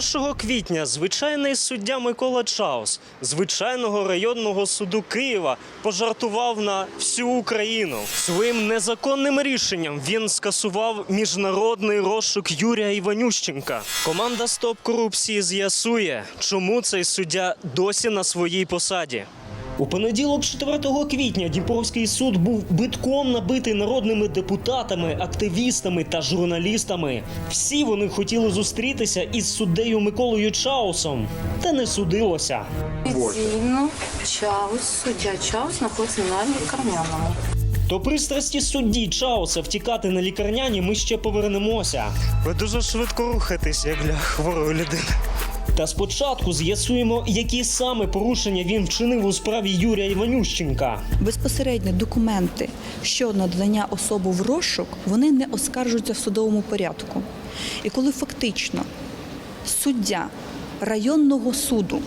1 квітня звичайний суддя Микола Чаус звичайного районного суду Києва пожартував на всю Україну. Своїм незаконним рішенням він скасував міжнародний розшук Юрія Іванющенка. Команда Стоп корупції з'ясує, чому цей суддя досі на своїй посаді. У понеділок, 4 квітня, Дніпровський суд був битком набитий народними депутатами, активістами та журналістами. Всі вони хотіли зустрітися із суддею Миколою Чаусом, та не судилося. Официально Чаус, судья Чаус находится на лікарняному. До пристрасті судді Чауса втікати на лікарняні ми ще повернемося. Ви дуже швидко рухаєтесь, як для хворої людини. Та спочатку з'ясуємо, які саме порушення він вчинив у справі Юрія Іванющенка. Безпосередньо документи щодо надання особи в розшук вони не оскаржуються в судовому порядку. І коли фактично суддя районного суду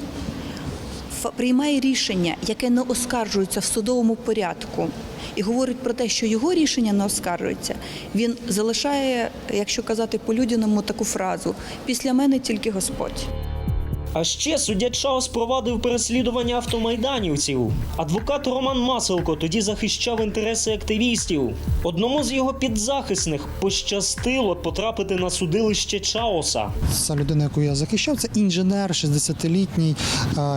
приймає рішення, яке не оскаржується в судовому порядку, і говорить про те, що його рішення не оскаржується, він залишає, якщо казати по-людяному, таку фразу: після мене тільки Господь. А ще суддя Чаус провадив переслідування автомайданівців. Адвокат Роман Маселко тоді захищав інтереси активістів. Одному з його підзахисних пощастило потрапити на судилище Чауса. Ця людина, яку я захищав, це інженер 60-літній,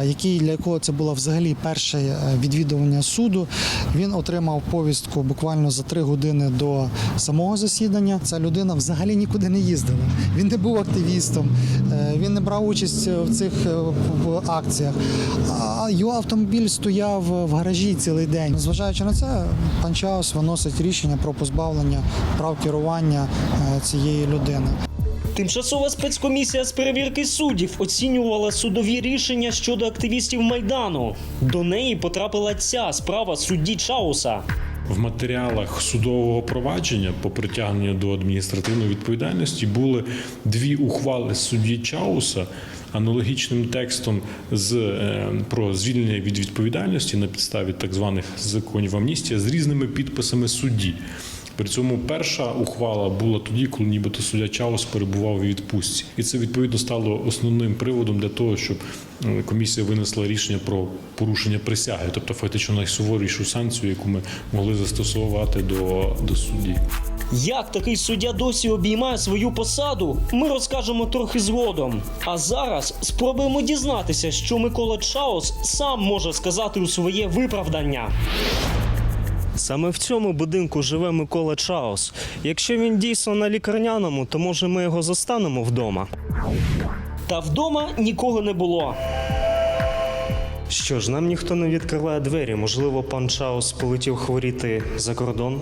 який для якого це було взагалі перше е, відвідування суду. Він отримав повістку буквально за три години до самого засідання. Ця людина взагалі нікуди не їздила. Він не був активістом, е, він не брав участь в цих е, в акціях. А його автомобіль стояв в гаражі цілий день. Зважаючи на це, пан Чаус виносить рішення про позбавлення прав керування е, цієї людини. Тимчасова спецкомісія з перевірки суддів оцінювала судові рішення щодо активістів майдану. До неї потрапила ця справа судді Чауса. В матеріалах судового провадження по притягненню до адміністративної відповідальності були дві ухвали судді Чауса аналогічним текстом з е, про звільнення від відповідальності на підставі так званих законів амністія з різними підписами судді. При цьому перша ухвала була тоді, коли нібито суддя Чаус перебував у відпустці, і це відповідно стало основним приводом для того, щоб е, комісія винесла рішення про порушення присяги, тобто фактично найсуворішу санкцію, яку ми могли застосовувати до, до судді. Як такий суддя досі обіймає свою посаду, ми розкажемо трохи згодом. А зараз спробуємо дізнатися, що Микола Чаус сам може сказати у своє виправдання. Саме в цьому будинку живе Микола Чаус. Якщо він дійсно на лікарняному, то може ми його застанемо вдома. Та вдома нікого не було. Що ж, нам ніхто не відкриває двері. Можливо, пан Чаус полетів хворіти за кордон.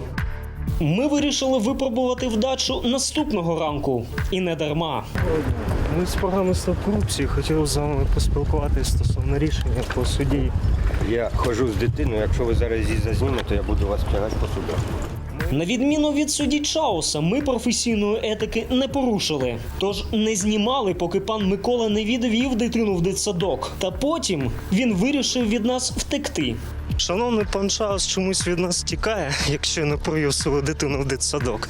Ми вирішили випробувати вдачу наступного ранку. І не дарма. Ми з програми «Стоп корупції хотіли з вами поспілкуватися стосовно рішення по суді. Я ходжу з дитиною, якщо ви зараз її зазнімете, я буду вас тягати по судах. На відміну від судді Чауса, ми професійної етики не порушили. Тож не знімали, поки пан Микола не відвів дитину в дитсадок. Та потім він вирішив від нас втекти. Шановний пан Чаус чомусь від нас тікає, якщо не провів свою дитину в дитсадок.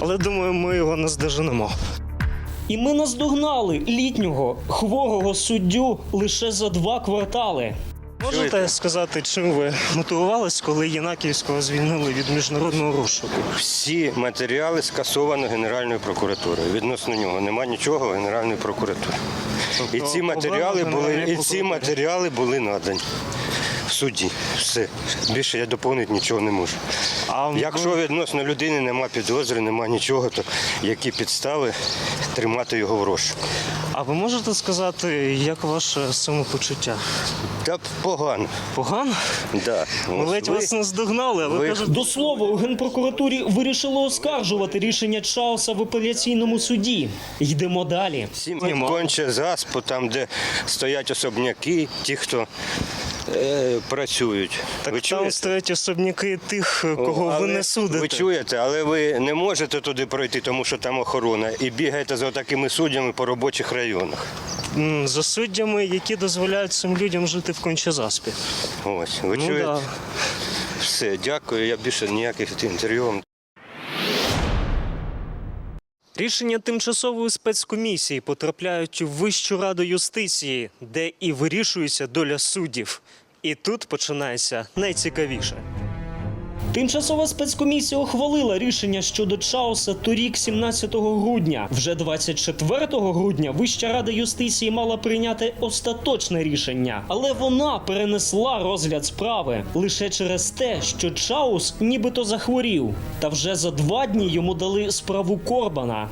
Але думаю, ми його наздоженемо. І ми наздогнали літнього хворого суддю лише за два квартали. Можете сказати, чим ви мотивувались, коли Єнаківського звільнили від міжнародного розшуку? Всі матеріали скасовано Генеральною прокуратурою. Відносно нього нема нічого Генеральної прокуратури. І Тобто ці матеріали були, і ці матеріали були надані. В суді. Все. Більше я доповнити нічого не можу. А Якщо відносно людини нема підозри, нема нічого, то які підстави тримати його в розшуку? А ви можете сказати, як ваше самопочуття? Та погано. Погано? Да. Ми Ось ледь ви- вас наздогнали, але ви- кажуть... До слова, у генпрокуратурі вирішили оскаржувати рішення Чауса в апеляційному суді. Йдемо далі. Всім конче заспу, там, де стоять особняки, ті, хто працюють. Так ви там чуєте? стоять особняки тих, кого ви не судите. Ви чуєте, але ви не можете туди пройти, тому що там охорона, і бігаєте за такими суддями по робочих районах. За суддями, які дозволяють цим людям жити в кончезаспі. Ось, ви Ну чуєте? да. Все, дякую. Я більше ніяких інтерв'ю вам Рішення тимчасової спецкомісії потрапляють у Вищу раду юстиції, де і вирішується доля суддів. І тут починається найцікавіше. Тимчасова спецкомісія ухвалила рішення щодо Чауса торік, 17 грудня. Вже 24 грудня Вища рада юстиції мала прийняти остаточне рішення, але вона перенесла розгляд справи лише через те, що Чаус нібито захворів. Та вже за два дні йому дали справу Корбана.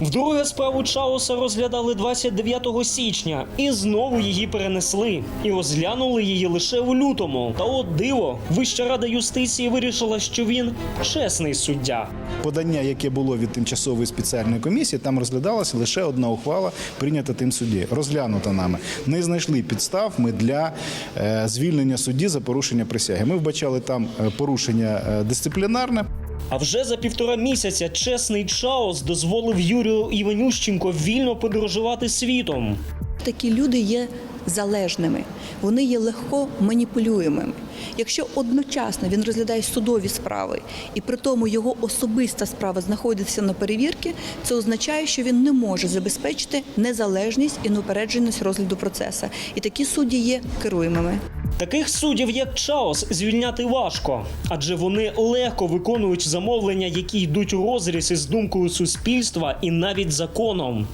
Вдруге справу Чауса розглядали 29 січня і знову її перенесли. І розглянули її лише у лютому. Та от диво, Вища рада юстиції вирішила, що він чесний суддя. подання, яке було від тимчасової спеціальної комісії, там розглядалася лише одна ухвала, прийнята тим судді. Розглянута нами. Не знайшли підстав ми для е, звільнення судді за порушення присяги. Ми вбачали там е, порушення е, дисциплінарне. А вже за півтора місяця чесний чаос дозволив Юрію Іванющенко вільно подорожувати світом. Такі люди є залежними, вони є легко маніпулюємими. Якщо одночасно він розглядає судові справи, і при тому його особиста справа знаходиться на перевірці, це означає, що він не може забезпечити незалежність і неупередженість розгляду процесу. І такі судді є керуємими. Таких суддів, як Чаус, звільняти важко, адже вони легко виконують замовлення, які йдуть у розріз із думкою суспільства і навіть законом.